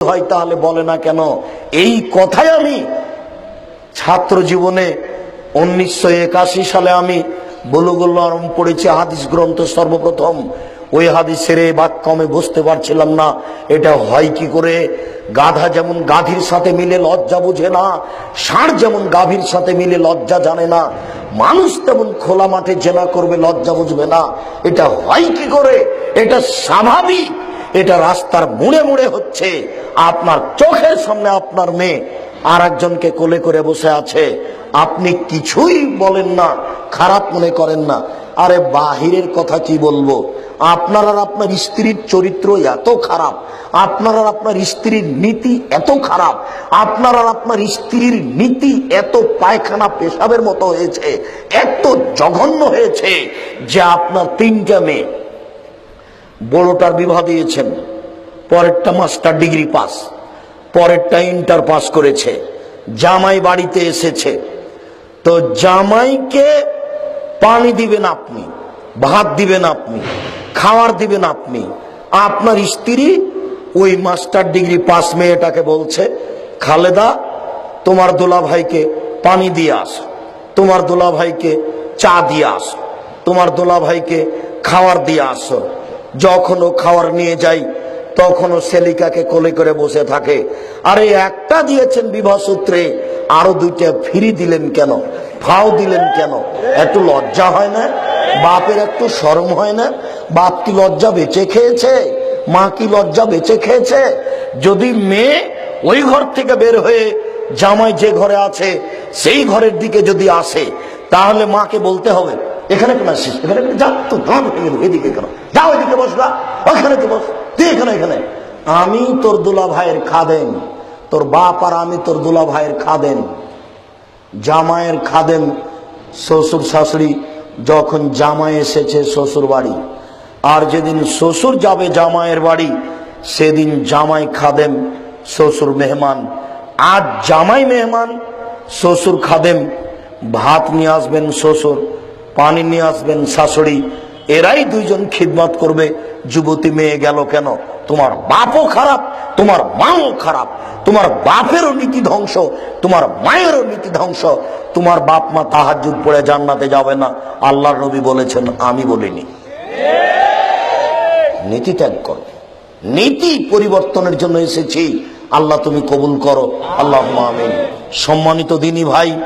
হয় তাহলে বলে না কেন? এই কথাই আমি ছাত্র জীবনে উনিশশো একাশি সালে আমি বলুগুল্লা আরম্ভ পড়েছি, হাদিস গ্রন্থ সর্বপ্রথম। ওই হাদিসের এই বাক্য আমি বুঝতে পারছিলাম না। এটা হয় কি করে? গাধা যেমন গাভীর সাথে মিলে লজ্জা বুঝে না, ষাঁড় যেমন গাভীর সাথে মিলে লজ্জা জানে না, মানুষ তেমন খোলা মাঠে জেনা করবে, লজ্জা বুঝবে না। এটা হয় কি করে? এটা স্বাভাবিক। এটা রাস্তার মুড়ে মুড়ে হচ্ছে। আপনার চোখের সামনে আপনার মেয়ে আর একজনকে কোলে করে বসে আছে। আপনি কিছুই বলেন না, খারাপ মনে করেন না। আরে বাহিরের কথা কি বলব? আপনার আর আপনার স্ত্রীর চরিত্র এত খারাপ। আপনার আর আপনার স্ত্রীর নীতি এত খারাপ। আপনার আর আপনার স্ত্রীর নীতি এত পায়খানা পেশাবের মতো হয়েছে, এত জঘন্য হয়েছে যে আপনার তিনটা মেয়ে বড়টার বিবাহ দিয়েছেন। পরেরটা মাস্টার ডিগ্রি পাস পরেরটা ইন্টার পাস করেছে, জামাই বাড়িতে এসেছে। তো জামাইকে পানি দিবেন আপনি, ভাত দিবেন আপনি, খাওয়ার দিবেন আপনি। আপনার স্ত্রী ওই মাস্টার ডিগ্রি পাস মেয়েটাকে বলছে, খালেদা, তোমার দোলা ভাইকে পানি দিয়ে আসো, তোমার দোলা ভাইকে চা দিয়ে আসো, তোমার দোলা ভাইকে খাওয়ার দিয়ে আসো। যখন ও খাওয়ার নিয়ে যাই তখন ও সেলিকাকে কোলে করে বসে থাকে। আরে একটা দিয়েছেন বিবাহ সূত্রে, আরও দুইটা ফিরি দিলেন কেন? ফাও দিলেন কেন? একটু লজ্জা হয় না? বাপের একটু শরম হয় না? বাপ কি লজ্জা বেঁচে খেয়েছে? মা কি লজ্জা বেঁচে খেয়েছে? যদি মেয়ে ওই ঘর থেকে বের হয়ে জামাই যে ঘরে আছে, সেই ঘরের দিকে যদি আসে, তাহলে মাকে বলতে হবে, এখানে কেন আসিস এখানে? যা, তো দেবো এদিকে কেন? যাও এদিকে বসবা ওখানে তো বস। তুই এখানে এখানে। আমি তোর দুলা ভাইয়ের খাদেন তোর বাপ আর আমি তোর দুলা ভাইয়ের খাদেন জামাইয়ের খাদেন শ্বশুর শাশুড়ি যখন জামাই এসেছে শ্বশুর বাড়ি। আর যেদিন শ্বশুর যাবে জামাইয়ের বাড়ি, সেদিন জামাই খাদেম শ্বশুর মেহমান। আজ জামাই মেহমান, শ্বশুর খাদেম। ভাত নিয়ে আসবেন শ্বশুর, পানি নিয়ে আসবেন শাশুড়ি। এরাই দুইজন খিদমত করবে। যুবতী মেয়ে গেল কেন? তোমার বাপও খারাপ, তোমার মাও খারাপ। তোমার বাপেরও নীতি ধ্বংস, তোমার মায়েরও নীতি ধ্বংস। তোমার বাপ মা তাহাজুদ পড়ে জান্নাতে যাবে না। আল্লাহর নবী বলেছেন, আমি বলিনি। নীতি ত্যাগ করো। নীতি পরিবর্তনের জন্য এসেছি। আল্লাহ তুমি কবুল করো। আল্লাহ আমিন। সম্মানিত দিনী ভাই